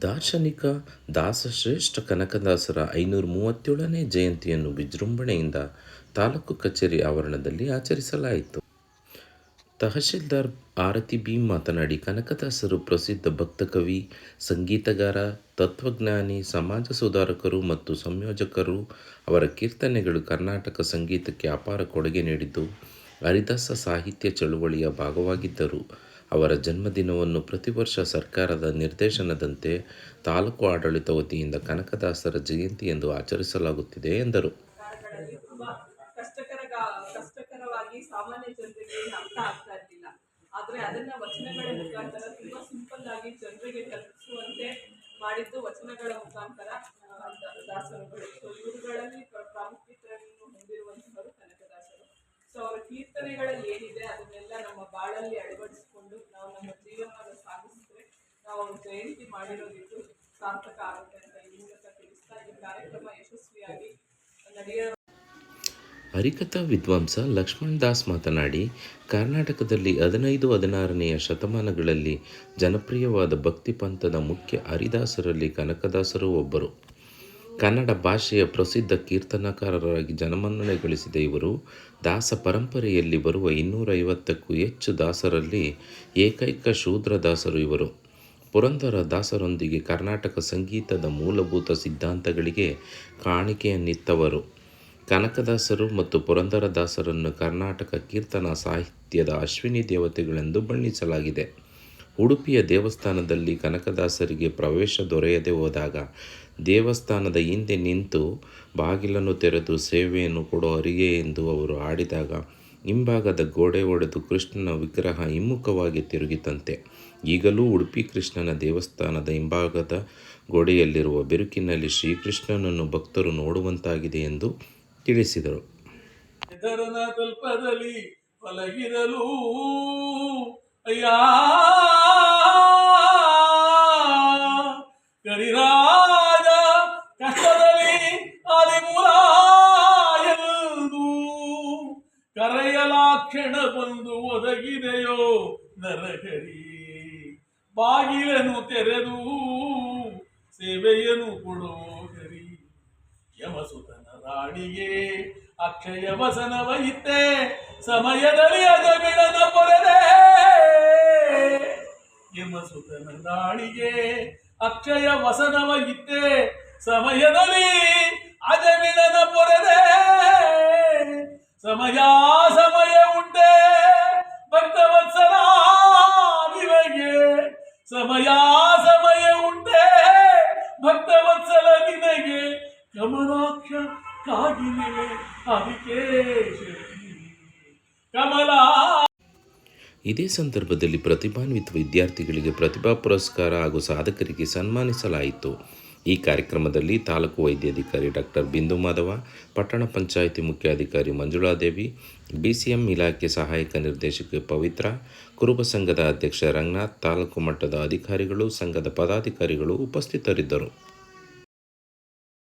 ದಾರ್ಶನಿಕ ದಾಸಶ್ರೇಷ್ಠ ಕನಕದಾಸರ ಐನೂರ ಮೂವತ್ತೇಳನೇ ಜಯಂತಿಯನ್ನು ವಿಜೃಂಭಣೆಯಿಂದ ತಾಲೂಕು ಕಚೇರಿ ಆವರಣದಲ್ಲಿ ಆಚರಿಸಲಾಯಿತು. ತಹಶೀಲ್ದಾರ್ ಆರತಿ ಬಿ ಮಾತನಾಡಿ, ಕನಕದಾಸರು ಪ್ರಸಿದ್ಧ ಭಕ್ತಕವಿ ಸಂಗೀತಗಾರ, ತತ್ವಜ್ಞಾನಿ, ಸಮಾಜ ಸುಧಾರಕರು ಮತ್ತು ಸಂಯೋಜಕರು ಅವರ ಕೀರ್ತನೆಗಳು ಕರ್ನಾಟಕ ಸಂಗೀತಕ್ಕೆ ಅಪಾರ ಕೊಡುಗೆ ನೀಡಿದ್ದು, ಹರಿದಾಸ ಸಾಹಿತ್ಯ ಚಳುವಳಿಯ ಭಾಗವಾಗಿದ್ದರು. ಅವರ ಜನ್ಮದಿನವನ್ನು ಪ್ರತಿ ವರ್ಷ ಸರ್ಕಾರದ ನಿರ್ದೇಶನದಂತೆ ತಾಲೂಕು ಆಡಳಿತ ವತಿಯಿಂದ ಕನಕದಾಸರ ಜಯಂತಿ ಎಂದು ಆಚರಿಸಲಾಗುತ್ತಿದೆ ಎಂದರು. ಕಷ್ಟಕರ ಕಷ್ಟಕರವಾಗಿ ಸಾಮಾನ್ಯ ಜನರಿಗೆ ಅರ್ಥ ಆಗ್ತಾ ಆದ್ರೆ ಅದನ್ನ ವಚನಗಳ ತುಂಬಾ ಸಿಂಪಲ್ ಆಗಿ ಜನರಿಗೆ ಮಾಡಿದ್ದು ವಚನಗಳ ಮುಖಾಂತರ ದಾಸರುಗಳು ಇವುಗಳಲ್ಲಿ ಪ್ರಾಮುಖ್ಯತೆಯನ್ನು ಹೊಂದಿರುವಂತಹವರು ಕನಕದಾಸರು. ಸೊ ಅವರ ಕೀರ್ತನೆಗಳಲ್ಲಿ ಏನಿದೆ, ಅದನ್ನೆಲ್ಲ ನಮ್ಮ ಬಾಳಲ್ಲಿ ಅಳವಡಿಸಿಕೊಂಡು ನಾವು ನಮ್ಮ ಜೀವನವನ್ನು ಸಾಗಿಸಿದ್ರೆ ನಾವು ಅವ್ರ ಜಯಂತಿ ಮಾಡಿರೋದಿದ್ದು ಸಾರ್ಥಕ ಆಗುತ್ತೆ ಅಂತ ಈ ಮೂಲಕ ತಿಳಿಸ್ತಾ ಈ ಕಾರ್ಯಕ್ರಮ ಯಶಸ್ವಿಯಾಗಿ ನಡೆಯೋ ಹರಿಕಥಾ ವಿದ್ವಾಂಸ ಲಕ್ಷ್ಮಣ್ ದಾಸ್ ಮಾತನಾಡಿ, ಕರ್ನಾಟಕದಲ್ಲಿ ಹದಿನೈದು, ಹದಿನಾರನೆಯ ಶತಮಾನಗಳಲ್ಲಿ ಜನಪ್ರಿಯವಾದ ಭಕ್ತಿ ಪಂಥದ ಮುಖ್ಯ ಹರಿದಾಸರಲ್ಲಿ ಕನಕದಾಸರು ಒಬ್ಬರು. ಕನ್ನಡ ಭಾಷೆಯ ಪ್ರಸಿದ್ಧ ಕೀರ್ತನಕಾರರಾಗಿ ಜನಮನ್ನಣೆ ಗಳಿಸಿದ ಇವರು, ದಾಸ ಪರಂಪರೆಯಲ್ಲಿ ಬರುವ ಇನ್ನೂರೈವತ್ತಕ್ಕೂ ಹೆಚ್ಚು ದಾಸರಲ್ಲಿ ಏಕೈಕ ಶೂದ್ರ ದಾಸರು ಇವರು. ಪುರಂದರ ದಾಸರೊಂದಿಗೆ ಕರ್ನಾಟಕ ಸಂಗೀತದ ಮೂಲಭೂತ ಸಿದ್ಧಾಂತಗಳಿಗೆ ಕಾಣಿಕೆಯನ್ನಿತ್ತವರು. ಕನಕದಾಸರು ಮತ್ತು ಪುರಂದರದಾಸರನ್ನು ಕರ್ನಾಟಕ ಕೀರ್ತನ ಸಾಹಿತ್ಯದ ಅಶ್ವಿನಿ ದೇವತೆಗಳೆಂದು ಬಣ್ಣಿಸಲಾಗಿದೆ. ಉಡುಪಿಯ ದೇವಸ್ಥಾನದಲ್ಲಿ ಕನಕದಾಸರಿಗೆ ಪ್ರವೇಶ ದೊರೆಯದೆ ಹೋದಾಗ ದೇವಸ್ಥಾನದ ಹಿಂದೆ ನಿಂತು ಬಾಗಿಲನ್ನು ತೆರೆದು ಸೇವೆಯನ್ನು ಕೊಡೋ ಅರಿಗೆ ಎಂದು ಅವರು ಆಡಿದಾಗ ಹಿಂಭಾಗದ ಗೋಡೆ ಒಡೆದು ಕೃಷ್ಣನ ವಿಗ್ರಹ ಹಿಮ್ಮುಖವಾಗಿ ತಿರುಗಿತಂತೆ. ಈಗಲೂ ಉಡುಪಿ ಕೃಷ್ಣನ ದೇವಸ್ಥಾನದ ಹಿಂಭಾಗದ ಗೋಡೆಯಲ್ಲಿರುವ ಬೆರುಕಿನಲ್ಲಿ ಶ್ರೀಕೃಷ್ಣನನ್ನು ಭಕ್ತರು ನೋಡುವಂತಾಗಿದೆ ಎಂದು ತಿಳಿಸಿದರು. ಅಯ್ಯ! ಬಂದು ಒದಗಿದೆಯೋ ನರಹರಿ. ಬಾಗಿಲನ್ನು ತೆರೆದು ಸೇವೆಯನ್ನು ಕೊಡೋ ಹರಿ. ಯಮಸುತನ ರಾಣಿಗೆ ಅಕ್ಷಯ ವಸನವ ವಹಿತೆ, ಸಮಯದಲ್ಲಿ ಅಜಬಿಡನ ಪೊರೆದೆ ಯಮಸುತನ ರಾಣಿಗೆ ಅಕ್ಷಯ ವಸನವ ಇತ್ತೆ ಸಮಯದಲ್ಲಿ ಅಜಬಿಡನ ಪೊರೆದೆ ಸಮಯ ಇದೇ ಸಂದರ್ಭದಲ್ಲಿ ಪ್ರತಿಭಾನ್ವಿತ ವಿದ್ಯಾರ್ಥಿಗಳಿಗೆ ಪ್ರತಿಭಾ ಪುರಸ್ಕಾರ ಹಾಗೂ ಸಾಧಕರಿಗೆ ಸನ್ಮಾನಿಸಲಾಯಿತು. ಈ ಕಾರ್ಯಕ್ರಮದಲ್ಲಿ ತಾಲೂಕು ವೈದ್ಯಾಧಿಕಾರಿ ಡಾಕ್ಟರ್ ಬಿಂದು ಮಾಧವ, ಪಟ್ಟಣ ಪಂಚಾಯಿತಿ ಮುಖ್ಯಾಧಿಕಾರಿ ಮಂಜುಳಾದೇವಿ, ಬಿಸಿಎಂ ಇಲಾಖೆ ಸಹಾಯಕ ನಿರ್ದೇಶಕ ಪವಿತ್ರ, ಕುರುಬ ಸಂಘದ ಅಧ್ಯಕ್ಷ ರಂಗನಾಥ್, ತಾಲೂಕು ಮಟ್ಟದ ಅಧಿಕಾರಿಗಳು, ಸಂಘದ ಪದಾಧಿಕಾರಿಗಳು ಉಪಸ್ಥಿತರಿದ್ದರು.